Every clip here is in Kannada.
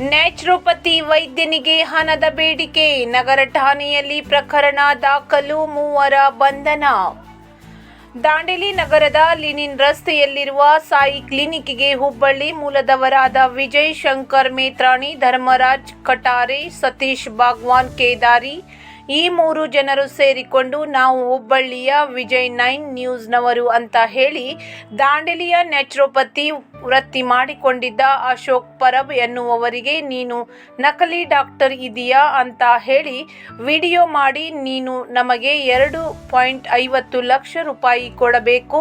ನ್ಯಾಚುರೋಪತಿ ವೈದ್ಯನಿಗೆ ಹಣದ ಬೇಡಿಕೆ. ನಗರ ಠಾಣೆಯಲ್ಲಿ ಪ್ರಕರಣ ದಾಖಲು ಮೂವರ ಬಂಧನ. ದಾಂಡೇಲಿ ನಗರದ ಲಿನಿನ್ ರಸ್ತೆಯಲ್ಲಿರುವ ಸಾಯಿ ಕ್ಲಿನಿಕ್ಗೆ ಹುಬ್ಬಳ್ಳಿ ಮೂಲದವರಾದ ವಿಜಯ್ ಶಂಕರ್ ಮೇತ್ರಾಣಿ, ಧರ್ಮರಾಜ್ ಕಟಾರೆ, ಸತೀಶ್ ಬಾಗ್ವಾನ್, ಕೇದಾರಿ ಈ ಮೂರು ಜನರು ಸೇರಿಕೊಂಡು ನಾವು ಹುಬ್ಬಳ್ಳಿಯ ವಿಜಯ್ ನೈನ್ ನ್ಯೂಸ್ನವರು ಅಂತ ಹೇಳಿ ದಾಂಡೇಲಿಯ ನ್ಯಾಚುರೋಪತಿ ವೃತ್ತಿ ಮಾಡಿಕೊಂಡಿದ್ದ ಅಶೋಕ್ ಪರಬ್ ಎನ್ನುವವರಿಗೆ ನೀನು ನಕಲಿ ಡಾಕ್ಟರ್ ಇದೆಯಾ ಅಂತ ಹೇಳಿ ವಿಡಿಯೋ ಮಾಡಿ ನೀನು ನಮಗೆ ಎರಡು ಪಾಯಿಂಟ್ ಐವತ್ತು ಲಕ್ಷ ರೂಪಾಯಿ ಕೊಡಬೇಕು.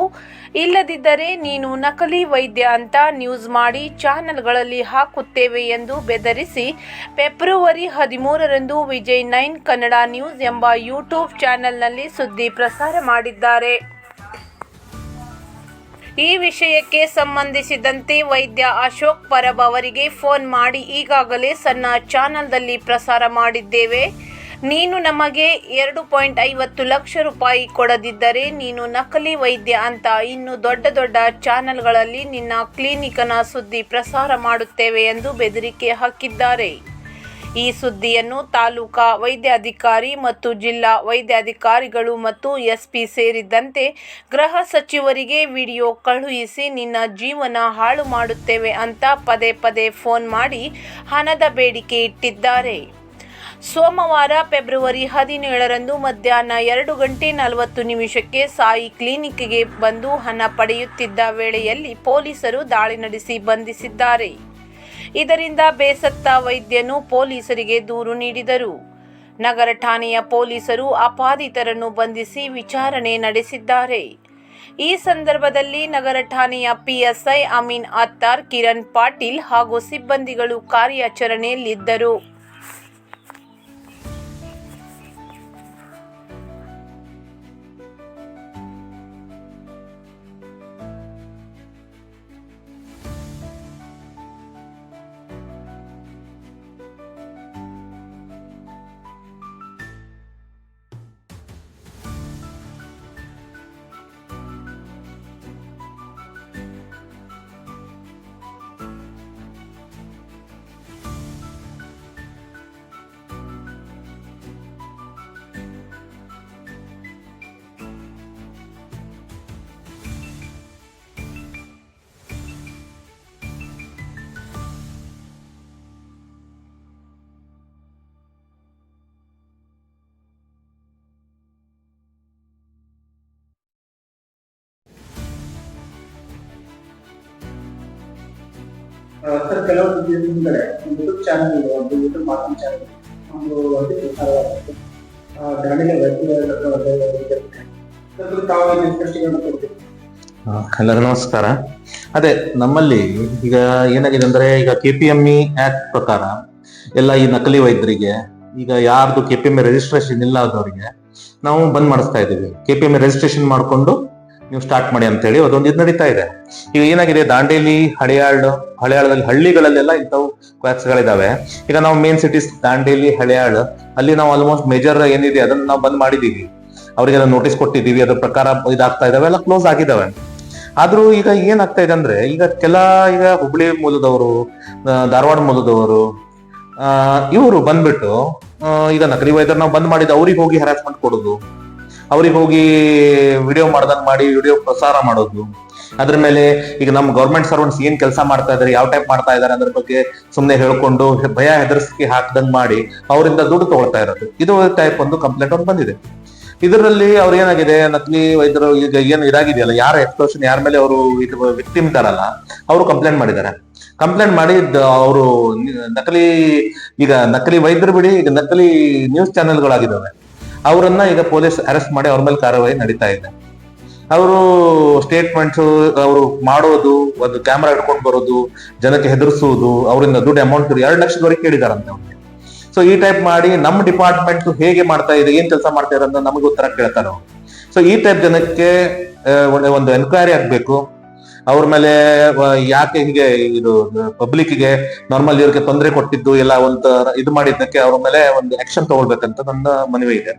ಇಲ್ಲದಿದ್ದರೆ ನೀನು ನಕಲಿ ವೈದ್ಯ ಅಂತ ನ್ಯೂಸ್ ಮಾಡಿ ಚಾನೆಲ್ಗಳಲ್ಲಿ ಹಾಕುತ್ತೇವೆ ಎಂದು ಬೆದರಿಸಿ, ಫೆಬ್ರವರಿ ಹದಿಮೂರರಂದು ವಿಜಯ್ ನೈನ್ ಕನ್ನಡ ನ್ಯೂಸ್ ಎಂಬ ಯೂಟ್ಯೂಬ್ ಚಾನೆಲ್ನಲ್ಲಿ ಸುದ್ದಿ ಪ್ರಸಾರ ಮಾಡಿದ್ದಾರೆ. ಈ ವಿಷಯಕ್ಕೆ ಸಂಬಂಧಿಸಿದಂತೆ ವೈದ್ಯ ಅಶೋಕ್ ಪರಬ್ ಅವರಿಗೆ ಫೋನ್ ಮಾಡಿ ಈಗಾಗಲೇ ಸಣ್ಣ ಚಾನೆಲ್ದಲ್ಲಿ ಪ್ರಸಾರ ಮಾಡಿದ್ದೇವೆ. ನೀನು ನಮಗೆ ಎರಡು ಪಾಯಿಂಟ್ ಐವತ್ತು ಲಕ್ಷ ರೂಪಾಯಿ ಕೊಡದಿದ್ದರೆ ನೀನು ನಕಲಿ ವೈದ್ಯ ಅಂತ ಇನ್ನು ದೊಡ್ಡ ದೊಡ್ಡ ಚಾನೆಲ್ಗಳಲ್ಲಿ ನಿನ್ನ ಕ್ಲಿನಿಕನ ಸುದ್ದಿ ಪ್ರಸಾರ ಮಾಡುತ್ತೇವೆ ಎಂದು ಬೆದರಿಕೆ ಹಾಕಿದ್ದಾರೆ. ಈ ಸುದ್ದಿಯನ್ನು ತಾಲೂಕಾ ವೈದ್ಯಾಧಿಕಾರಿ ಮತ್ತು ಜಿಲ್ಲಾ ವೈದ್ಯಾಧಿಕಾರಿಗಳು ಮತ್ತು ಎಸ್ಪಿ ಸೇರಿದಂತೆ ಗೃಹ ಸಚಿವರಿಗೆ ವಿಡಿಯೋ ಕಳುಹಿಸಿ, ನಿನ್ನ ಜೀವನ ಹಾಳು ಮಾಡುತ್ತೇವೆ ಅಂತ ಪದೇ ಪದೇ ಫೋನ್ ಮಾಡಿ ಹಣದ ಬೇಡಿಕೆ ಇಟ್ಟಿದ್ದಾರೆ. ಸೋಮವಾರ, ಫೆಬ್ರವರಿ ಹದಿನೇಳರಂದು ಮಧ್ಯಾಹ್ನ ಎರಡು ಗಂಟೆ ನಲವತ್ತು ನಿಮಿಷಕ್ಕೆ ಸಾಯಿ ಕ್ಲಿನಿಕ್ಗೆ ಬಂದು ಹಣ ಪಡೆಯುತ್ತಿದ್ದ ವೇಳೆಯಲ್ಲಿ ಪೊಲೀಸರು ದಾಳಿ ನಡೆಸಿ ಬಂಧಿಸಿದ್ದಾರೆ. ಇದರಿಂದ ಬೇಸತ್ತ ವೈದ್ಯನು ಪೊಲೀಸರಿಗೆ ದೂರು ನೀಡಿದರು. ನಗರ ಠಾಣೆಯ ಪೊಲೀಸರು ಅಪಾದಿತರನ್ನು ಬಂಧಿಸಿ ವಿಚಾರಣೆ ನಡೆಸಿದ್ದಾರೆ. ಈ ಸಂದರ್ಭದಲ್ಲಿ ನಗರ ಠಾಣೆಯ ಪಿಎಸ್ಐ ಅಮೀನ್ ಅತ್ತಾರ್ ಕಿರಣ್ ಪಾಟೀಲ್ ಹಾಗೂ ಸಿಬ್ಬಂದಿಗಳು ಕಾರ್ಯಾಚರಣೆಯಲ್ಲಿದ್ದರು. ಸರ್ ಕೆಲವು ಹಿಂದ್ಗಡೆ ಒಂದು ಯೂಟ್ಯೂಬ್ ಚಾನಲ್ ಇದೆ ಒಂದು ಯೂಟ್ಯೂಬ್ ಮಾಧ್ಯಮ ಚಾನಲ್ ಒಂದು ವರದಿ ಪ್ರಸಾರವಾಗುತ್ತೆ ಆ, ದಾಂಡೇಲಿ ವೈದ್ಯರ ಅದ್ರ ತಾವು ಸ್ಪಷ್ಟೀಕರಣ ಕೊಡ್ತೀವಿ ಎಲ್ಲರಿಗೂ ನಮಸ್ಕಾರ. ಅದೇ ನಮ್ಮಲ್ಲಿ ಈಗ ಏನಾಗಿದೆ ಅಂದ್ರೆ ಈಗ K P M E act ಪ್ರಕಾರ ಎಲ್ಲ ಈ ನಕಲಿ ವೈದ್ಯರಿಗೆ ಈಗ ಯಾರ್ದು ಕೆ ಪಿ ಎಂ ರಿಜಿಸ್ಟ್ರೇಷನ್ ಇಲ್ಲ ಆದವರಿಗೆ ನಾವು ಬಂದ್ ಮಾಡಿಸ್ತಾ ಇದ್ದೀವಿ. ಕೆ ಪಿ ಎಂ ರಿಜಿಸ್ಟ್ರೇಷನ್ ಮಾಡ್ಕೊಂಡು ನೀವು ಸ್ಟಾರ್ಟ್ ಮಾಡಿ ಅಂತ ಹೇಳಿ ಅದೊಂದು ಇದು ನಡೀತಾ ಇದೆ. ಈಗ ಏನಾಗಿದೆ, ದಾಂಡೇಲಿ, ಹಳೆಯಾಳ್, ಹಳೆಯಾಳದಲ್ಲಿ ಹಳ್ಳಿಗಳಲ್ಲೆಲ್ಲ ಇಂಥವು ಕ್ಲಾಸ್ಗಳಿದಾವೆ ಈಗ ನಾವು ಮೇನ್ ಸಿಟೀಸ್ ದಾಂಡೇಲಿ, ಹಳೆಯಾಳ್, ಅಲ್ಲಿ ನಾವು ಆಲ್ಮೋಸ್ಟ್ ಮೇಜರ್ ಏನಿದೆ ಅದನ್ನ ನಾವು ಬಂದ್ ಮಾಡಿದೀವಿ. ಅವರಿಗೆಲ್ಲ ನೋಟಿಸ್ ಕೊಟ್ಟಿದ್ದೀವಿ ಅದ್ರ ಪ್ರಕಾರ ಇದಾಗ್ತಾ ಇದಾವೆ, ಎಲ್ಲ ಕ್ಲೋಸ್ ಆಗಿದಾವೆ. ಆದ್ರೂ ಈಗ ಏನಾಗ್ತಾ ಇದೆ ಅಂದ್ರೆ, ಈಗ ಕೆಲ ಈಗ ಹುಬ್ಳಿ ಮೂಲದವರು ಧಾರವಾಡ ಮೂಲದವರು ಇವರು ಬಂದ್ಬಿಟ್ಟು ಈಗ ನಕಲಿ ವೈದ್ಯರು ನಾವು ಬಂದ್ ಮಾಡಿದ್ದು ಅವ್ರಿಗೆ ಹೋಗಿ ಹರಾಸ್ಮೆಂಟ್ ಕೊಡೋದು. ಅವ್ರಿಗೆ ಹೋಗಿ ವಿಡಿಯೋ ಮಾಡ್ದಂಗ್ ಮಾಡಿ ವಿಡಿಯೋ ಪ್ರಸಾರ ಮಾಡೋದು. ಅದ್ರ ಮೇಲೆ ಈಗ ನಮ್ಮ ಗೌರ್ಮೆಂಟ್ ಸರ್ವೆಂಟ್ಸ್ ಏನ್ ಕೆಲಸ ಮಾಡ್ತಾ ಇದಾರೆ, ಯಾವ ಟೈಪ್ ಮಾಡ್ತಾ ಇದಾರೆ ಅದ್ರ ಬಗ್ಗೆ ಸುಮ್ನೆ ಹೇಳ್ಕೊಂಡು ಭಯ ಹೆದರ್ಸಿ ಹಾಕ್ದಂಗ್ ಮಾಡಿ ಅವರಿಂದ ದುಡ್ಡು ತಗೊಳ್ತಾ ಇರೋದು. ಇದು ಟೈಪ್ ಒಂದು ಕಂಪ್ಲೇಂಟ್ ಒಂದು ಬಂದಿದೆ. ಇದರಲ್ಲಿ ಅವ್ರ ಏನಾಗಿದೆ, ನಕಲಿ ವೈದ್ಯರು ಈಗ ಏನು ಇದಾಗಿದೆಯಲ್ಲ, ಯಾರ ಎಕ್ಸ್ಪ್ಲೋಷನ್ ಯಾರ ಮೇಲೆ ಅವರು ವಿಕ್ಟಿಮ್ ಇದಾರಲ್ಲ ಅವರು ಕಂಪ್ಲೇಂಟ್ ಮಾಡಿದ್ದಾರೆ. ಕಂಪ್ಲೇಂಟ್ ಮಾಡಿ ಅವರು, ನಕಲಿ, ಈಗ ನಕಲಿ ವೈದ್ಯರು ಬಿಡಿ, ಈಗ ನಕಲಿ ನ್ಯೂಸ್ ಚಾನೆಲ್ಗಳಾಗಿದ್ದಾವೆ ಅವರನ್ನ ಈಗ ಪೊಲೀಸ್ ಅರೆಸ್ಟ್ ಮಾಡಿ ಅವ್ರ ಮೇಲೆ ಕಾರ್ಯವಾಹಿ ನಡೀತಾ ಇದೆ. ಅವರು ಸ್ಟೇಟ್ಮೆಂಟ್ಸ್ ಅವರು ಮಾಡೋದು, ಒಂದು ಕ್ಯಾಮ್ರಾ ಹಿಡ್ಕೊಂಡು ಬರೋದು, ಜನಕ್ಕೆ ಹೆದರ್ಸುವುದು ಅವರಿಂದ ದುಡ್ಡು ಅಮೌಂಟ್ ಎರಡು ಲಕ್ಷದವರೆಗೆ ಕೇಳಿದಾರಂತೆ ಅವ್ರಿಗೆ. ಸೊ ಈ ಟೈಪ್ ಮಾಡಿ ನಮ್ಮ ಡಿಪಾರ್ಟ್ಮೆಂಟ್ ಹೇಗೆ ಮಾಡ್ತಾ ಇದೆ, ಏನ್ ಕೆಲಸ ಮಾಡ್ತಾ ಇರೋ ನಮಗೆ ಉತ್ತರ ಕೇಳ್ತಾರೆ ಸೊ ಈ ಟೈಪ್ ಜನಕ್ಕೆ ಒಂದು ಎನ್ಕ್ವೈರಿ ಆಗ್ಬೇಕು. ಅವ್ರ ಮೇಲೆ ಯಾಕೆ ಹಿಂಗೆ ಇದು ಪಬ್ಲಿಕ್ಗೆ ನಾರ್ಮಲ್ ಇವ್ರಿಗೆ ತೊಂದರೆ ಕೊಟ್ಟಿದ್ದು ಎಲ್ಲ ಒಂದು ಇದು ಮಾಡಿದ್ದಕ್ಕೆ ಅವ್ರ ಮೇಲೆ ಒಂದು ಆಕ್ಷನ್ ತಗೊಳ್ಬೇಕಂತ ನನ್ನ ಮನವಿ ಇದೆ.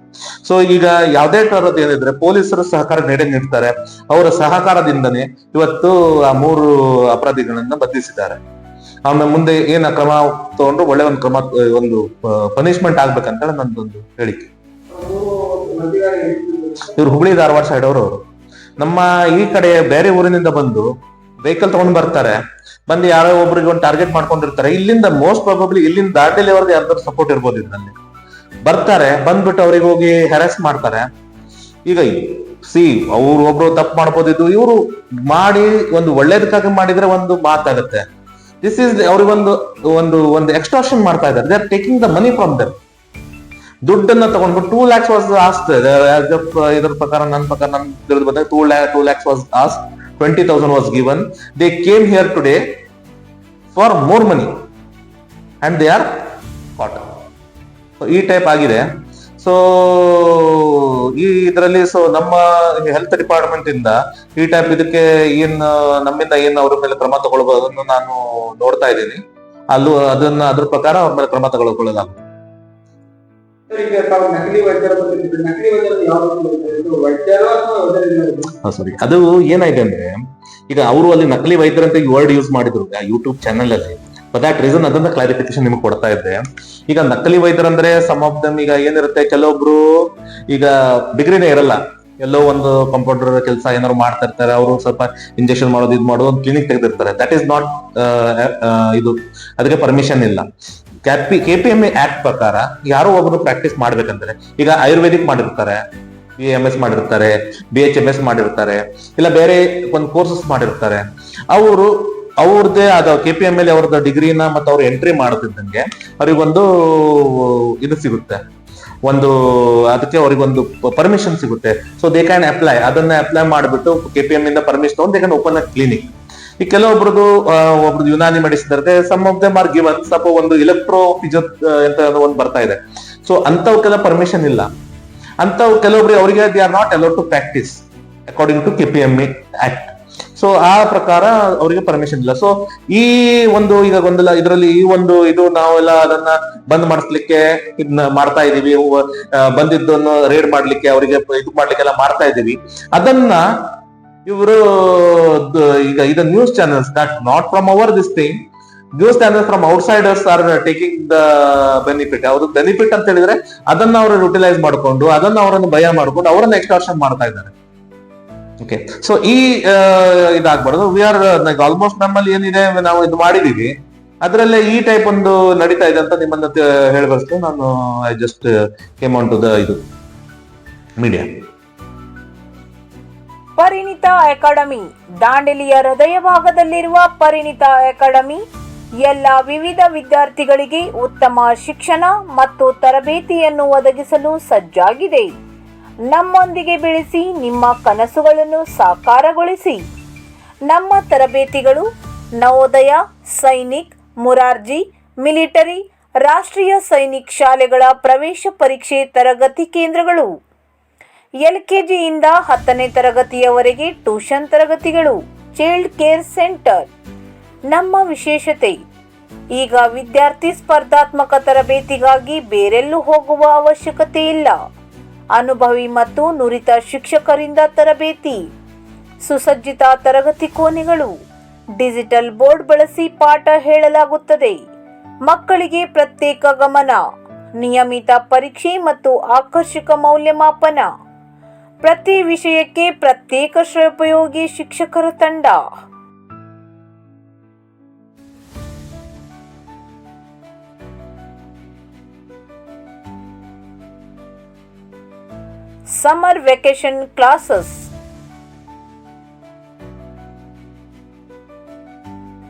ಸೊ ಈಗ ಯಾವ್ದೇ ತರದ ಏನಿದ್ರೆ ಪೊಲೀಸರು ಸಹಕಾರ ನೀಡೇ ನೀಡ್ತಾರೆ. ಅವರ ಸಹಕಾರದಿಂದನೇ ಇವತ್ತು ಆ ಮೂರು ಅಪರಾಧಿಗಳನ್ನ ಬಂಧಿಸಿದ್ದಾರೆ. ಆಮೇಲೆ ಮುಂದೆ ಏನ ಕ್ರಮ ತಗೊಂಡ್ರು ಒಳ್ಳೆ ಒಂದು ಕ್ರಮ, ಒಂದು ಪನಿಷ್ಮೆಂಟ್ ಆಗ್ಬೇಕಂತ ನಂದೊಂದು ಹೇಳಿಕೆ. ಇವ್ರು ಹುಬ್ಳಿ ಧಾರವಾಡ ಸೈಡ್ ಅವರು ಅವರು. ನಮ್ಮ ಈ ಕಡೆ ಬೇರೆ ಊರಿನಿಂದ ಬಂದು ವೆಹಿಕಲ್ ತಗೊಂಡ್ ಬರ್ತಾರೆ. ಬಂದು ಯಾರೋ ಒಬ್ರಿಗೆ ಒಂದು ಟಾರ್ಗೆಟ್ ಮಾಡ್ಕೊಂಡಿರ್ತಾರೆ. ಇಲ್ಲಿಂದ ಮೋಸ್ಟ್ ಪ್ರಾಬಬ್ಲಿ ಇಲ್ಲಿಂದ ದಾಟಲಿ ಅವ್ರದ್ದು ಯಾರ್ದಾರು ಸಪೋರ್ಟ್ ಇರ್ಬೋದು ಇದರಲ್ಲಿ. ಬರ್ತಾರೆ, ಬಂದ್ಬಿಟ್ಟು ಅವ್ರಿಗೆ ಹೋಗಿ ಹೆರಾಸ್ ಮಾಡ್ತಾರೆ. ಈಗ ಸಿ ಅವ್ರು ಒಬ್ರು ತಪ್ಪು ಮಾಡ್ಬೋದಿದ್ದು ಇವರು ಮಾಡಿ ಒಂದು ಒಳ್ಳೇದಕ್ಕಾಗಿ ಮಾಡಿದ್ರೆ ಒಂದು ಮಾತಾಗುತ್ತೆ. ದಿಸ್ ಇಸ್ ಅವ್ರಿಗೊಂದು ಒಂದು ಒಂದು ಎಕ್ಸ್ಟ್ರಾಕ್ಷನ್ ಮಾಡ್ತಾ ಇದ್ದಾರೆ. They are taking the money from their ದುಡ್ಡನ್ನ ತಗೊಂಡ್ಬಿಟ್ಟು ಟೂ ಲ್ಯಾಕ್ಸ್ ವಾಸ್ ಆಸ್ಟ್ ಇದ್ರ ಪ್ರಕಾರ ನನ್ನ ಪ್ರಕಾರ ನನ್ನ ತಿಳಿದು ಬಂದಾಗ two lakh two lakhs was asked twenty thousand was given they came here today for more money and they are caught ಈ ಟೈಪ್ ಆಗಿದೆ. ಸೊ ಈ ಇದರಲ್ಲಿ ಸೊ ನಮ್ಮ ಹೆಲ್ತ್ ಡಿಪಾರ್ಟ್ಮೆಂಟ್ ಇಂದ ಈ ಟೈಪ್ ಇದಕ್ಕೆ ಏನ್, ನಮ್ಮಿಂದ ಏನ್ ಅವ್ರ ಮೇಲೆ ಕ್ರಮ ತಗೊಳ್ಬೋದು ನಾನು ನೋಡ್ತಾ ಇದ್ದೀನಿ. ಅಲ್ಲೂ ಅದನ್ನ, ಅದ್ರ ಪ್ರಕಾರ ಅವ್ರ ಮೇಲೆ ಕ್ರಮ ತಗೊಳ್ಕೊಳ್ಳೋದಾಗುತ್ತೆ ಈಗ ನಕಲಿ ವೈದ್ಯರ ಬಗ್ಗೆ ನಕಲಿ ವೈದ್ಯರು ಯಾವ್ದು ವೈದ್ಯರು ಸಾರಿ ಅದು ಏನಾಯ್ತು ಅಂದ್ರೆ, ಈಗ ಅವರು ಅಲ್ಲಿ ನಕಲಿ ವೈದ್ಯರಂತ ಈ ವರ್ಡ್ ಯೂಸ್ ಮಾಡಿದ್ರು ಯೂಟ್ಯೂಬ್ ಚಾನಲ್ ಅಲ್ಲಿ. ದಟ್ ರೀಸನ್ ಅದನ್ನ ಕ್ಲಾರಿಫಿಕೇಶನ್ ನಿಮ್ಗೆ ಕೊಡ್ತಾ ಇದ್ದೆ. ಈಗ ನಕಲಿ ವೈದ್ಯರಂದ್ರೆ ಸಮ್ ಆಫ್ ದಮ್ ಈಗ ಏನಿರುತ್ತೆ, ಕೆಲವೊಬ್ರು ಈಗ ಡಿಗ್ರಿನೇ ಇರಲ್ಲ. ಎಲ್ಲೋ ಒಂದು ಕಂಪೌಂಡರ್ ಕೆಲಸ ಏನಾದ್ರು ಮಾಡ್ತಾ ಇರ್ತಾರೆ, ಅವರು ಸ್ವಲ್ಪ ಇಂಜೆಕ್ಷನ್ ಮಾಡೋದು, ಇದು ಮಾಡೋದು, ಒಂದು ಕ್ಲಿನಿಕ್ ತೆಗೆದಿರ್ತಾರೆ. ದಟ್ ಈಸ್ ನಾಟ್ ಇದು, ಅದಕ್ಕೆ ಪರ್ಮಿಷನ್ ಇಲ್ಲ. ಕ್ಯಾಪಿ ಕೆ ಪಿ ಎಂ ಆಕ್ಟ್ ಪ್ರಕಾರ ಯಾರೋ ಒಬ್ಬರು ಪ್ರಾಕ್ಟೀಸ್ ಮಾಡ್ಬೇಕಂದ್ರೆ ಈಗ ಆಯುರ್ವೇದಿಕ್ ಮಾಡಿರ್ತಾರೆ ಬಿ ಎಂ ಎಸ್ ಮಾಡಿರ್ತಾರೆ ಬಿ ಎಚ್ ಎಂ ಎಸ್ ಮಾಡಿರ್ತಾರೆ, ಇಲ್ಲ ಬೇರೆ ಒಂದು ಕೋರ್ಸಸ್ ಮಾಡಿರ್ತಾರೆ. ಅವರು ಅವ್ರದ್ದೇ ಆದ ಕೆ ಪಿ ಎಂ ಎಲ್ ಅವ್ರದ್ದು ಡಿಗ್ರಿನ ಮತ್ತೆ ಅವ್ರು ಎಂಟ್ರಿ ಮಾಡುತ್ತಿದ್ದಂಗೆ ಅವ್ರಿಗೊಂದು ಇದು ಸಿಗುತ್ತೆ. ಒಂದು ಅದಕ್ಕೆ ಅವ್ರಿಗೊಂದು ಪರ್ಮಿಷನ್ ಸಿಗುತ್ತೆ. ಸೊ ದೇ ಕ್ಯಾನ್ ಅಪ್ಲೈ ಅದನ್ನ ಅಪ್ಲೈ ಮಾಡಿಬಿಟ್ಟು ಕೆ ಪಿ ಎಂ ಇಂದ ಪರ್ಮಿಷನ್ ತಗೊಂಡು they can open a clinic ಈ ಕೆಲವೊಬ್ರದ್ದು ಒಬ್ರದ್ದು ಯುನಾನಿ ಮೆಡಿಸಿನ್ ಇರುತ್ತೆ some of them are given ಸಪ ಒಂದು ಎಲೆಕ್ಟ್ರೋ ಫಿಜೋ ಅಂತ ಒಂದು ಬರ್ತಾ ಇದೆ. ಸೊ ಅಂತವಕ್ಕೆಲ್ಲ ಪರ್ಮಿಷನ್ ಇಲ್ಲ. ಅಂತವ್ ಕೆಲವೊಬ್ರು ಅವರಿಗೆ they are not allowed to practice according to K P M act so ಆ ಪ್ರಕಾರ ಅವರಿಗೆ ಪರ್ಮಿಷನ್ ಇಲ್ಲ. ಸೊ ಈ ಒಂದು, ಈಗ ಗೊಂದಲ ಇದರಲ್ಲಿ ಈ ಒಂದು ಇದು ನಾವೆಲ್ಲ ಅದನ್ನ ಬಂದ್ ಮಾಡಿಸ್ಲಿಕ್ಕೆ ಇದನ್ನ ಮಾಡ್ತಾ ಇದೀವಿ. ಬಂದಿದ್ದನ್ನು ರೇಡ್ ಮಾಡ್ಲಿಕ್ಕೆ, ಅವರಿಗೆ ಇದು ಮಾಡ್ಲಿಕ್ಕೆಲ್ಲ ಮಾಡ್ತಾ ಇದೀವಿ. ಅದನ್ನ ಇವರು ಈಗ ಇದು news channels that not from our this thing news channels from outsiders are taking the benefit ಅವ್ರ ಬೆನಿಫಿಟ್ ಅಂತ ಹೇಳಿದ್ರೆ ಅದನ್ನ ಅವರು ಯುಟಿಲೈಸ್ ಮಾಡ್ಕೊಂಡು, ಅದನ್ನ ಅವರನ್ನು ಭಯ ಮಾಡ್ಕೊಂಡು ಅವರನ್ನು ಎಕ್ಸ್ಟ್ರಾಕ್ಷನ್ ಮಾಡ್ತಾ ಇದ್ದಾರೆ. ಓಕೆ ಸೊ ಈ ಇದಾಗಬಾರ್ದು. ವಿ ಆರ್ ಆಲ್ಮೋಸ್ಟ್ ನಮ್ಮಲ್ಲಿ ಏನಿದೆ, ನಾವು ಇದು ಮಾಡಿದೀವಿ. ಅದರಲ್ಲೇ ಈ ಟೈಪ್ ಒಂದು ನಡೀತಾ ಇದೆ ಅಂತ ನಿಮ್ಮನ್ನ ಹೇಳಬರ್ಸ್ತು ನಾನು I just came on to the ಇದು ಮೀಡಿಯಾ ಪರಿಣಿತ ಅಕಾಡೆಮಿ. ದಾಂಡೇಲಿಯ ಹೃದಯ ಭಾಗದಲ್ಲಿರುವ ಪರಿಣಿತ ಅಕಾಡೆಮಿ. ಎಲ್ಲ ವಿವಿಧ ವಿದ್ಯಾರ್ಥಿಗಳಿಗೆ ಉತ್ತಮ ಶಿಕ್ಷಣ ಮತ್ತು ತರಬೇತಿಯನ್ನು ಒದಗಿಸಲು ಸಜ್ಜಾಗಿದೆ. ನಮ್ಮೊಂದಿಗೆ ಬೆಳೆಸಿ ನಿಮ್ಮ ಕನಸುಗಳನ್ನು ಸಾಕಾರಗೊಳಿಸಿ. ನಮ್ಮ ತರಬೇತಿಗಳು ನವೋದಯ, ಸೈನಿಕ್, ಮುರಾರ್ಜಿ, ಮಿಲಿಟರಿ, ರಾಷ್ಟ್ರೀಯ ಸೈನಿಕ್ ಶಾಲೆಗಳ ಪ್ರವೇಶ ಪರೀಕ್ಷೆ ತರಗತಿ ಕೇಂದ್ರಗಳು. ಎಲ್ಕೆಜಿಯಿಂದ ಹತ್ತನೇ ತರಗತಿಯವರೆಗೆ ಟ್ಯೂಷನ್ ತರಗತಿಗಳು, ಚೈಲ್ಡ್ ಕೇರ್ ಸೆಂಟರ್. ನಮ್ಮ ವಿಶೇಷತೆ, ಈಗ ವಿದ್ಯಾರ್ಥಿ ಸ್ಪರ್ಧಾತ್ಮಕ ತರಬೇತಿಗಾಗಿ ಬೇರೆಲ್ಲೂ ಹೋಗುವ ಅವಶ್ಯಕತೆ ಇಲ್ಲ. ಅನುಭವಿ ಮತ್ತು ನುರಿತ ಶಿಕ್ಷಕರಿಂದ ತರಬೇತಿ, ಸುಸಜ್ಜಿತ ತರಗತಿ ಕೋಣೆಗಳು, ಡಿಜಿಟಲ್ ಬೋರ್ಡ್ ಬಳಸಿ ಪಾಠ ಹೇಳಲಾಗುತ್ತದೆ. ಮಕ್ಕಳಿಗೆ ಪ್ರತ್ಯೇಕ ಗಮನ, ನಿಯಮಿತ ಪರೀಕ್ಷೆ ಮತ್ತು ಆಕರ್ಷಕ ಮೌಲ್ಯಮಾಪನ. ಪ್ರತಿ ವಿಷಯಕ್ಕೆ ಪ್ರತ್ಯೇಕ ಶ್ರೋಪಯೋಗಿ ಶಿಕ್ಷಕರ ತಂಡ. ಸಮ್ಮರ್ ವೆಕೇಶನ್ ಕ್ಲಾಸಸ್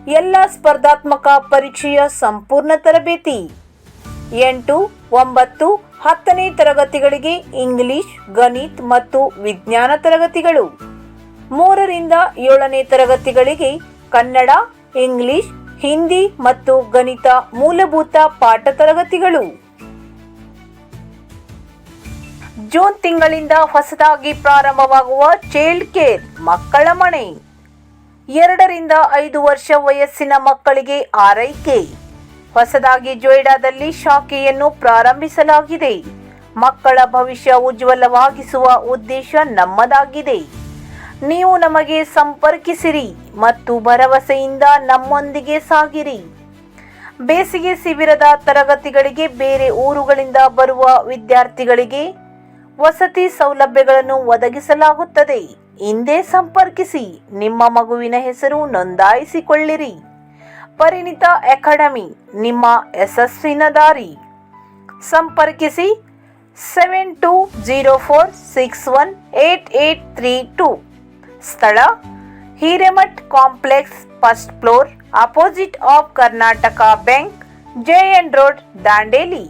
ಎಲ್ಲ ಸ್ಪರ್ಧಾತ್ಮಕ ಪರೀಕ್ಷೆಯ ಸಂಪೂರ್ಣ ತರಬೇತಿ. ಎಂಟು, ಒಂಬತ್ತು ಹತ್ತನೇ ತರಗತಿಗಳಿಗೆ ಇಂಗ್ಲಿಷ್, ಗಣಿತ್ ಮತ್ತು ವಿಜ್ಞಾನ ತರಗತಿಗಳು. ಮೂರರಿಂದ ಏಳನೇ ತರಗತಿಗಳಿಗೆ ಕನ್ನಡ, ಇಂಗ್ಲಿಷ್, ಹಿಂದಿ ಮತ್ತು ಗಣಿತ ಮೂಲಭೂತ ಪಾಠ ತರಗತಿಗಳು. ಜೂನ್ ತಿಂಗಳಿಂದ ಹೊಸದಾಗಿ ಪ್ರಾರಂಭವಾಗುವ ಚೈಲ್ಡ್ ಕೇರ್ ಮಕ್ಕಳ ಮನೆ. ಎರಡರಿಂದ ಐದು ವರ್ಷ ವಯಸ್ಸಿನ ಮಕ್ಕಳಿಗೆ ಆರೈಕೆ. ಹೊಸದಾಗಿ ಜೊಯ್ಡಾದಲ್ಲಿ ಶಾಖೆಯನ್ನು ಪ್ರಾರಂಭಿಸಲಾಗಿದೆ. ಮಕ್ಕಳ ಭವಿಷ್ಯ ಉಜ್ವಲವಾಗಿಸುವ ಉದ್ದೇಶ ನಮ್ಮದಾಗಿದೆ. ನೀವು ನಮಗೆ ಸಂಪರ್ಕಿಸಿರಿ ಮತ್ತು ಭರವಸೆಯಿಂದ ನಮ್ಮೊಂದಿಗೆ ಸಾಗಿರಿ. ಬೇಸಿಗೆ ಶಿಬಿರದ ತರಗತಿಗಳಿಗೆ ಬೇರೆ ಊರುಗಳಿಂದ ಬರುವ ವಿದ್ಯಾರ್ಥಿಗಳಿಗೆ ವಸತಿ ಸೌಲಭ್ಯಗಳನ್ನು ಒದಗಿಸಲಾಗುತ್ತದೆ. ಹಿಂದೆ ಸಂಪರ್ಕಿಸಿ. ನಿಮ್ಮ ಮಗುವಿನ ಹೆಸರು ನೋಂದಾಯಿಸಿಕೊಳ್ಳಿರಿ. ಪರಿಣಿತ ಅಕಾಡೆಮಿ, ನಿಮ್ಮ ಯಶಸ್ಸಿನ ದಾರಿ. ಸಂಪರ್ಕಿಸಿ seven two zero four six one eight eight three two ಸ್ಥಳ, Hiremath complex, first floor, opposite of Karnataka bank J N road, Dandeli.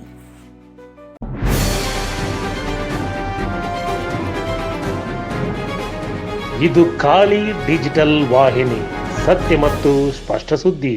ಇದು ಖಾಲಿ ಡಿಜಿಟಲ್ ವಾಹಿನಿ, ಸತ್ಯ ಮತ್ತು ಸ್ಪಷ್ಟ ಸುದ್ದಿ.